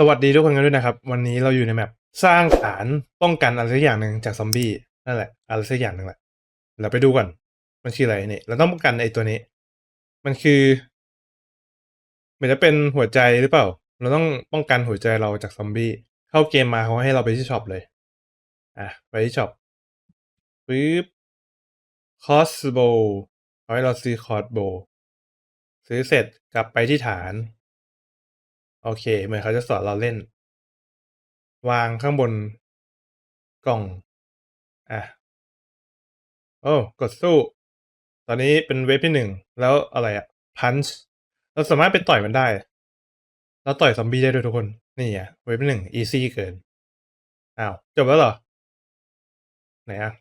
สวัสดีทุกคนกันด้วยนะครับ วันนี้เราอยู่ในแมปสร้างฐานป้องกันอะไรสักอย่างหนึ่งจากซอมบี้นั่นแหละอะไรสักอย่างหนึ่งแหละเราไปดูก่อน มันคืออะไรเนี่ย เราต้องป้องกันไอ้ตัวนี้ มันคือเหมือนจะเป็นหัวใจหรือเปล่า เราต้องป้องกันหัวใจเราจากซอมบี้เข้าเกมมาเขาให้เราไปที่ช็อปเลย อะไปที่ช็อปปึ๊บคอสโบเขาให้เราซื้อคอสโบซื้อเสร็จกลับไปที่ฐาน โอเค เหมือนเขาจะสอนเราเล่น วางข้างบนกล่อง อะ โอ้ กดสู้ ตอนนี้เป็นเวฟที่หนึ่ง แล้วอะไรอะพันช์เราสามารถไปต่อยมันได้แล้วต่อยซอมบี้ได้ด้วยทุกคน นี่อะ เวฟที่หนึ่งอีซี่เกิน อ้าว จบแล้วเหรอ ไหนอะ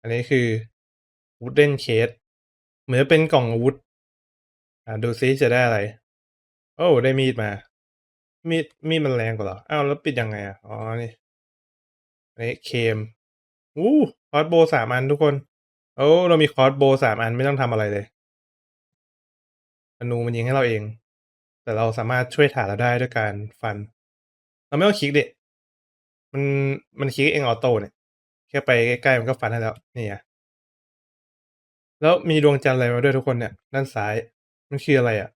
อันนี้คือ wooden case เหมือนจะเป็นกล่องอาวุธ อ่าดูซิจะได้อะไร โอ้ ได้มีดมา มีด มีดมันแรงกว่าเหรอ อ้าว แล้วปิดยังไงอะอ๋อ นี่ อันนี้เคม อู้ คอร์สโบสามอันทุกคน โอ้ เรามีคอร์สโบสามอันไม่ต้องทำอะไรเลย ธนูมันยิงให้เราเอง แต่เราสามารถช่วยฐาเราได้ด้วยการฟัน เราไม่ต้องคลิกดิ มัน มันคลิกเองออโต้เนี่ย แค่ไปใกล้ๆมันก็ฟันให้แล้ว นี่ไงแล้วมีดวงจันทร์อะไรมาด้วยทุกคนเนี่ย ด้านซ้าย มันคืออะไรอะ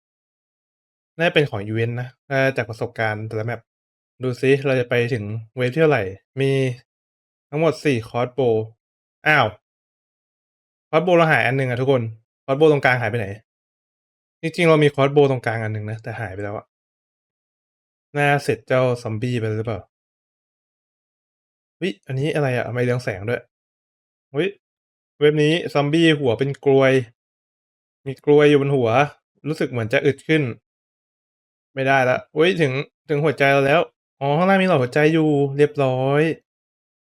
น่าจะเป็นของอีเวนต์นะถ้าจากประสบการณ์แต่ละแมปดูซิเราจะไปถึงเวฟที่เท่าไหร่ มีทั้งหมดสี่คอร์สโบว์อ้าว คอร์สโบว์เราหายอันหนึ่งอะทุกคน คอร์สโบว์ตรงกลางหายไปไหน จริงๆเรามีคอร์สโบว์ตรงกลางอันหนึ่งนะ แต่หายไปแล้วอะน่าเสร็จเจ้าซอมบี้ไปหรือเปล่า วิ อันนี้อะไรอะทำไมเรืองแสงด้วย วิ เว็บนี้ซอมบี้หัวเป็นกลวย มีกลวยอยู่บนหัว รู้สึกเหมือนจะอึดขึ้น ไม่ได้ละอุ้ยถึงถึงหัวใจเราแล้ว อ๋อ ข้างล่างมีหลอดหัวใจอยู่เรียบร้อย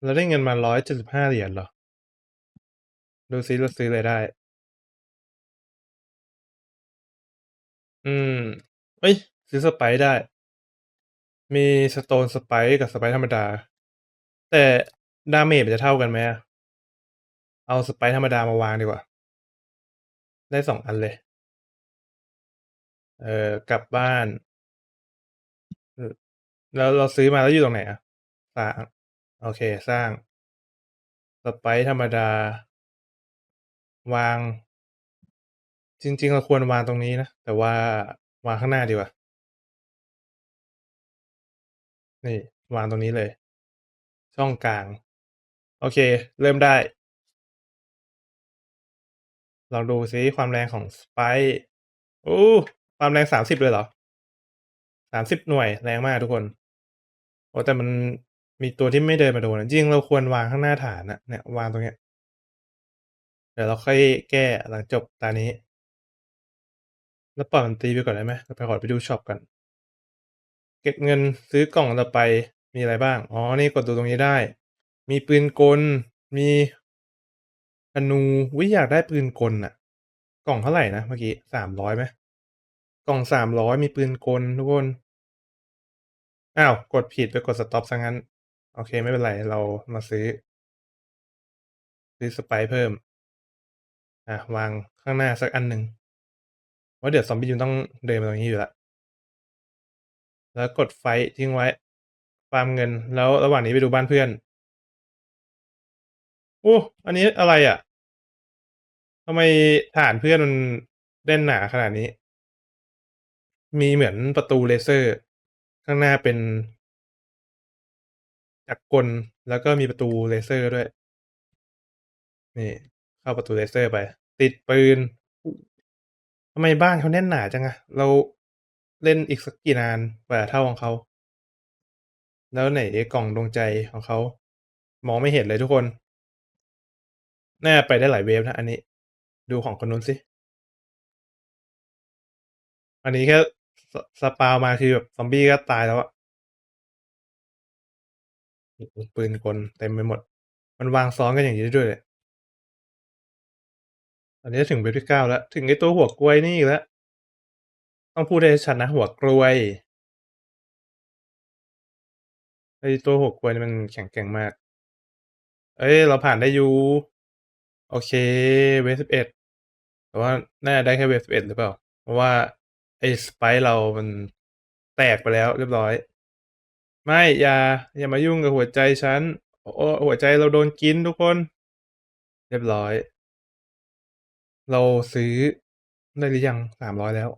เราได้เงินมาร้อยเจ็ดสิบห้าเหรียญเหรอ ดูซิเราซื้ออะไรได้ อืมเอ้ย ซื้อสไปซ์ได้ มีสโตนสไปซ์กับสไปซ์ธรรมดา แต่ดาเมจมันจะเท่ากันไหมอะเอาสไปซ์ธรรมดามาวางดีกว่า ได้สองอันเลย เออกลับบ้าน แล้วเราซื้อมาแล้วอยู่ตรงไหนอะสร้าง โอเคสร้างสไปซ์ธรรมดา วาง จริง ๆ เราควรวางตรงนี้นะ แต่ว่าวางข้างหน้าดีกว่า นี่ วางตรงนี้เลย ช่องกลาง โอเค เริ่มได้ ลองดูซิความแรงของสไปซ์โอ้ ความแรงสามสิบเลยเหรอ สามสิบหน่วยแรงมากทุกคนโอ้แต่มันมีตัวที่ไม่เดินมาโดนอะจริงเราควรวางข้างหน้าฐานอะเนี่ยวางตรงเนี้ยเดี๋ยวเราค่อยแก้หลังจบตานี้ แล้วปล่อยมันตีไปก่อนได้ไหมเราไปขอไปดูช็อปก่อนเก็บเงินซื้อกล่องต่อไปมีอะไรบ้าง อ๋อ นี่กดดูตรงนี้ได้ มีปืนกล มีธนูวิอยากได้ปืนกลน่ะกล่องเท่าไหร่นะเมื่อกี้สามร้อยไหม กล่องสามร้อยมีปืนกลทุกคน อ้าว กดผิดไปกดสต็อปซะงั้น โอเคไม่เป็นไร เรามาซื้อ ซื้อสไปซ์เพิ่ม อะ วางข้างหน้าสักอันหนึ่งเพราเดี๋ยวซอมบี้มันต้องเดินมาตรงนี้อยู่ล้วแล้วกดไฟทิ้งไว้ฟาร์มเงิน แล้วระหว่างนี้ไปดูบ้านเพื่อนโอ้อันนี้อะไรอะทำไมฐานเพื่อนมันแน่นหนาขนาดนี้ มีเหมือนประตูเลเซอร์ ข้างหน้าเป็น จักรกล แล้วก็มีประตูเลเซอร์ด้วย นี่ เข้าประตูเลเซอร์ไป ติดปืนทำไมบ้านเขาแน่นหนาจังอะเราเล่นอีกสักกี่นานกว่าเท่าของเขา แล้วไหนกล่องดวงใจของเขา มองไม่เห็นเลยทุกคน น่าไปได้หลายเวฟนะ อันนี้ ดูของคนนู้นสิ อันนี้แค่ สปาวมาคือแบบซอมบี้ก็ตายแล้วอะปืนกลเต็มไปหมด มันวางซ้อนกันอย่างงี้ด้วยเนี่ยอันนี้ถึงเวฟที่9แล้ว ถึงไอ้ตัวหัวกรวยนี่อีกแล้ว ต้องพูดให้ชัดนะหัวกรวยไอ้ตัวหัวกรวยนี่มันแข็งแกร่งมากเฮ้ย เราผ่านได้อยู่ โอเค เวฟ11แต่ว่าน่าจะได้แค่เวฟ11หรือเปล่า เพราะว่า ไอ้สไปซ์เรามันแตกไปแล้วเรียบร้อย ไม่อย่าอย่ามายุ่งกับหัวใจฉัน โอ้หัวใจเราโดนกินทุกคน เรียบร้อย เราซื้อได้หรือยัง300แล้ว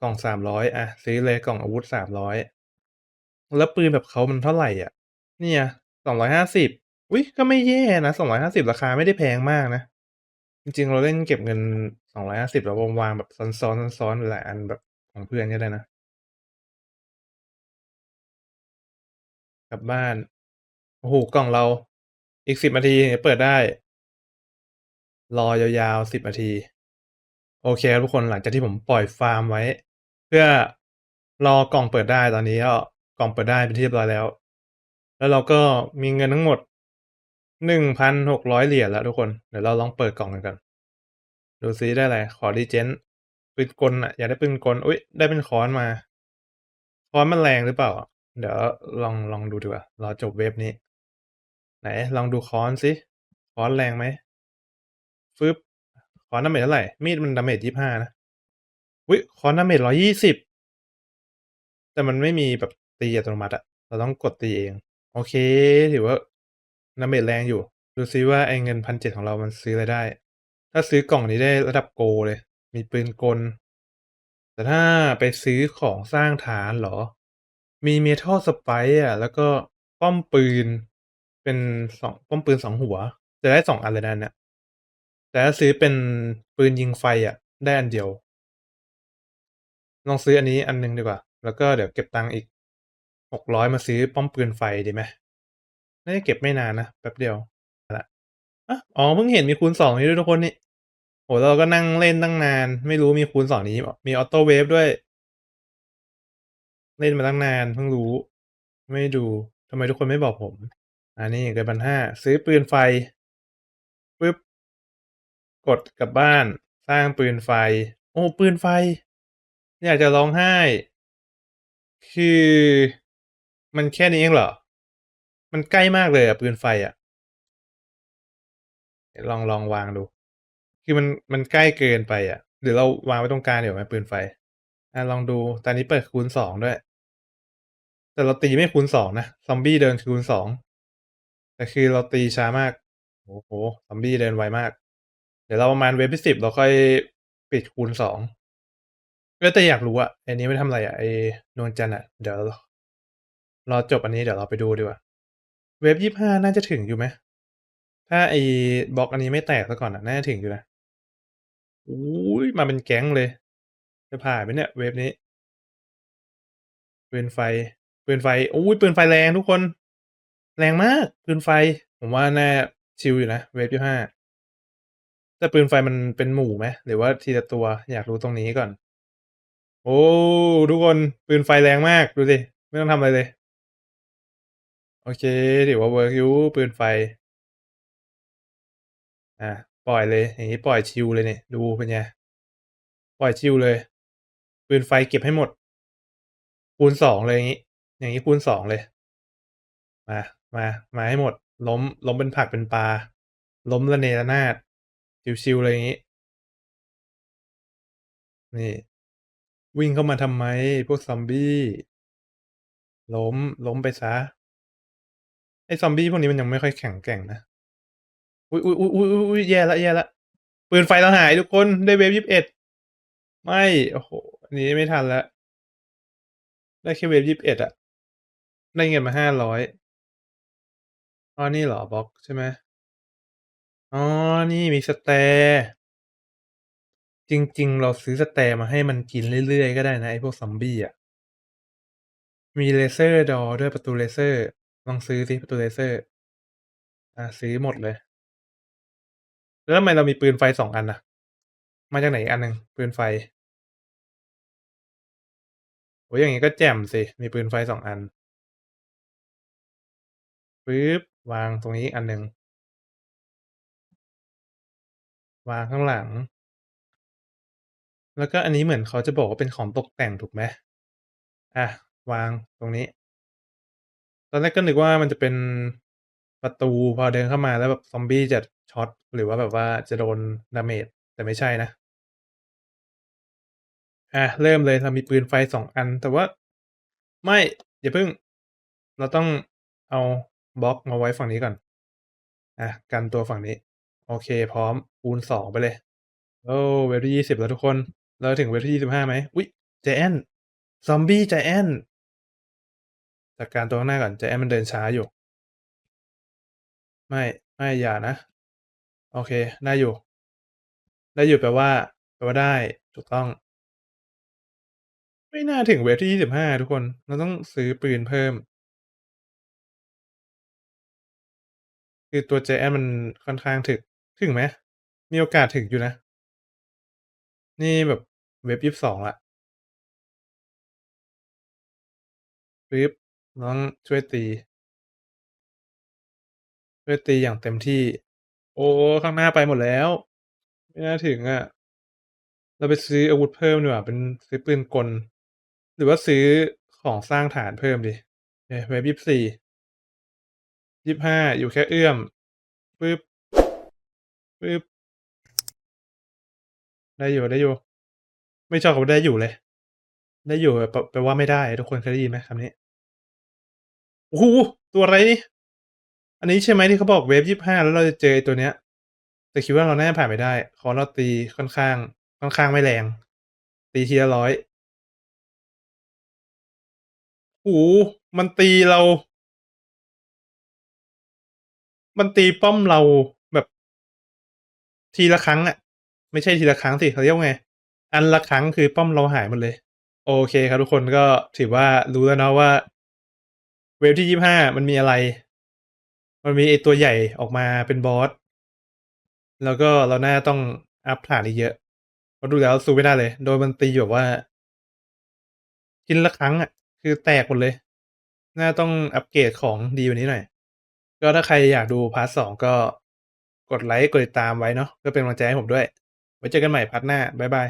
กล่อง300อยอะซื้อเลยกล่องอาวุธ300แล้วปืนแบบเขามันเท่าไหร่อะ เนี่ย250อุ๊ยก็ไม่แย่นะ250ราคาไม่ได้แพงมากนะ จริง ๆ เราเล่นเก็บเงิน 250 แล้ววางแบบซ้อน ๆ ซ้อน ๆ หลายอันแบบของเพื่อนก็ได้นะ กลับบ้าน โอ้โฮ กล่องเรา อีก 10 นาทีถึงจะเปิดได้ รอยาว ๆ 10 นาที โอเคครับทุกคน หลังจากที่ผมปล่อยฟาร์มไว้ เพื่อรอกล่องเปิดได้ ตอนนี้ก็กล่องเปิดได้เป็นที่เรียบร้อยแล้ว แล้วเราก็มีเงินทั้งหมด 1,600 เหรียญแล้วทุกคน เดี๋ยวเราลองเปิดกล่องกันก่อน ดูซิได้อะไร ขอ Legend ปืนกลน่ะอยากได้ปืนกล อุ๊ยได้เป็นค้อนมาค้อนมันแรงหรือเปล่า เดี๋ยวลองลองดูดีกว่ารอจบเว็บนี้ ไหน ลองดูค้อนสิค้อนแรงไหมฟึบค้อนดาเมจเท่าไหร่ มีดมันดาเมจ25นะ อุ๊ยค้อนดาเมจ120แต่มันไม่มีแบบตีอัตโนมัติอะเราต้องกดตีเอง โอเค ถือว่า ดาเมจแรงอยู่ ดูซิว่าไอ้เงิน1,700ของเรามันซื้ออะไรได้ ถ้าซื้อกล่องนี้ได้ระดับโกลเลย มีปืนกล แต่ถ้าไปซื้อของสร้างฐานเหรอ มี Metal Spike อะแล้วก็ป้อมปืน เป็น2ป้อมปืน2หัว จะได้2อันเลยนะเนี้ยแต่ถ้าซื้อเป็นปืนยิงไฟอะ ได้อันเดียว ลองซื้ออันนี้อันหนึ่งดีกว่า แล้วก็เดี๋ยวเก็บตังค์อีก600มาซื้อป้อมปืนไฟดีไหม น่าจะเก็บไม่นานนะแป๊บเดียวละอ๋อเพิ่งเห็นมีคูณ2นี้ด้วยทุกคนนี่โอ้โฮเราก็นั่งเล่นตั้งนาน ไม่รู้มีคูณ2นี้ มี Auto Wave ด้วย เล่นมาตั้งนานเพิ่งรู้ ไม่ดูทำไมทุกคนไม่บอกผมอานี่เงิน1,500ซื้อปืนไฟปึ๊บกดกลับบ้าน สร้างปืนไฟ โอ้ปืนไฟ อยากจะร้องไห้ คือ มันแค่นี้เองเหรอ มันใกล้มากเลยอะปืนไฟอะลองลองวางดู คือมันมันใกล้เกินไปอะหรือเราวางไว้ตรงกลางเดีกว่าไหมปืนไฟ อ่าลองดูตอนนี้เปิดคูณ2ด้วย แต่เราตีไม่คูณ2นะ ซอมบี้เดินคูณ2แต่คือเราตีช้ามาก โอ้โฮซอมบี้เดินไวมาก เดี๋ยวเราประมาณเวฟที่10เราค่อยปิดคูณ2เออแต่อยากรู้อะไอ้นี้ไว้ทำอะไรอะไอ้ดวงจันทร์อะเดี๋ยวรอจบอันนี้เดี๋ยวเราไปดูดีกว่า เวฟ25น่าจะถึงอยู่ไหม ถ้าไอ้บล็อกอันนี้ไม่แตกเสียก่อนอะ น่าจะถึงอยู่นะโอ้โฮมาเป็นแก๊งเลย จะผ่านไหมเนี่ย เวฟนี้ปืนไฟปืนไฟอุ๊ยปืนไฟแรงทุกคน แรงมากปืนไฟ ผมว่าน่าชิลอยู่นะ เวฟ25แต่ปืนไฟมันเป็นหมู่ไหมหรือว่าทีละตัวอยากรู้ตรงนี้ก่อน โอ้ทุกคนปืนไฟแรงมาก ดูสิ ไม่ต้องทำอะไรเลย โอเคถือว่าเวิร์กอยู่ปืนไฟ อ่าปล่อยเลย อย่างงี้ปล่อยชิลเลยเนี่ยดูเป็นไงปล่อยชิลเลย ปืนไฟเก็บให้หมด คูณ2เลยอย่างงี้ อย่างงี้คูณ2เลย มามามาให้หมด ล้มล้มเป็นผักเป็นปลา ล้มระเนระนาดชิลๆเลยอย่างงี้ นี่ วิ่งเข้ามาทำไม พวกซอมบี้ ล้มล้มไปเสียไอ้ซอมบี้พวกนี้มันยังไม่ค่อยแข็งแกร่งนะ อุ๊ยๆๆๆๆแย่แล้วๆปืนไฟเราหายทุกคนได้เวฟ21ไม่ โอ้โฮอันนี้ไม่ทันแล้วได้แค่เวฟ21อะได้เงินมา500อ้อยอ๋อนี่เหรอบล็อกใช่ไหมอ๋อ นี่มี Stair จริง ๆ เราซื้อ Stair มาให้มันกินเรื่อย ๆ ก็ได้นะ ไอ้พวกซอมบี้อะมี Laser Door ด้วยประตูเลเซอร์ ลองซื้อสิประตูเลเซอร์อาซื้อหมดเลย แล้วทำไมเรามีปืนไฟ2อันน่ะมาจากไหนอีกอันหนึ่งปืนไฟ?โอ้โฮอย่างงี้ก็แจ่มสิ มีปืนไฟ2อันปึ๊บวางตรงนี้อีกอันหนึ่งวางข้างหลัง แล้วก็อันนี้เหมือนเขาจะบอกว่าเป็นของตกแต่งถูกไหมอาวางตรงนี้ ตอนแรกก็นึกว่ามันจะเป็นประตูพอเดินเข้ามาแล้วแบบซอมบี้จะช็อตหรือว่าแบบว่าจะโดนดาเมจแต่ไม่ใช่นะ อะ เริ่มเลยเรามีปืนไฟสองอัน แต่ว่าไม่อย่าเพิ่ง เราต้องเอาบล็อกมาไว้ฝั่งนี้ก่อน อะ กันตัวฝั่งนี้ โอเค พร้อมคูณสองไปเลย โอ้เวลที่ยี่สิบแล้วทุกคน เราถึงเวลที่ยี่สิบห้าไหม อุ๊ยใจแอนซอมบี้ใจแอน จัดการตัวข้างหน้าก่อนใจแอนมันเดินช้าอยู่ ไม่ไม่อย่านะ โอเค ได้อยู่ ได้อยู่แปลว่าแปลว่าได้ถูกต้อง ไม่น่าถึงเวฟที่ยี่สิบห้าทุกคน เราต้องซื้อปืนเพิ่ม คือตัว Giant มันค่อนข้างถึกถึงไหมมีโอกาสถึกอยู่นะ นี่แบบเวฟ22แล้วปึ๊บ ต้องช่วยตี ช่วยตีอย่างเต็มที่ โอ้ ข้างหน้าไปหมดแล้ว ไม่น่าถึงอะเราไปซื้ออาวุธเพิ่มดีกว่าเป็นซื้อปืนกล หรือว่าซื้อของสร้างฐานเพิ่มดีโอเคเวฟ24 25อยู่แค่เอื้อมปึ๊บปึ๊บได้อยู่ได้อยู่ ไม่ชอบคำว่าได้อยู่เลย ได้อยู่แปลแปลว่าไม่ได้ ทุกคนเคยได้ยินไหมคำนี้? โอ้โฮ!ตัวอะไรนี่ อันนี้ใช่ไหมที่เขาบอกเวฟ25แล้วเราจะเจอตัวเนี้ย แต่คิดว่าเราน่าจะผ่านไปได้คอเราตีค่อนข้าง ค่อนข้างไม่แรง ตีทีละ100โอ้โฮ!มันตีเรา มันตีป้อมเราแบบทีละครั้งอะไม่ใช่ทีละครั้งสิเขาเรียกว่าไง อันละครั้งคือป้อมเราหายหมดเลย โอเคครับทุกคนก็ถือว่ารู้แล้วเนาะว่า เวฟที่25มันมีอะไร มันมีไอตัวใหญ่ออกมาเป็นบอส แล้วก็เราน่าต้องอัปฐานอีกเยอะเพราะดูแล้วสู้ไม่ได้เลย โดนมันตีแบบว่าทีละครั้งอะคือแตกหมดเลยน่าต้องอัปเกรดของดีกว่านี้หน่อย ก็ถ้าใครอยากดูพาร์ต2ก็กดไลก์กดติดตามไว้เนาะเพื่อเป็นกำลังใจให้ผมด้วย ไว้เจอกันใหม่พาร์ตหน้า บ๊ายบาย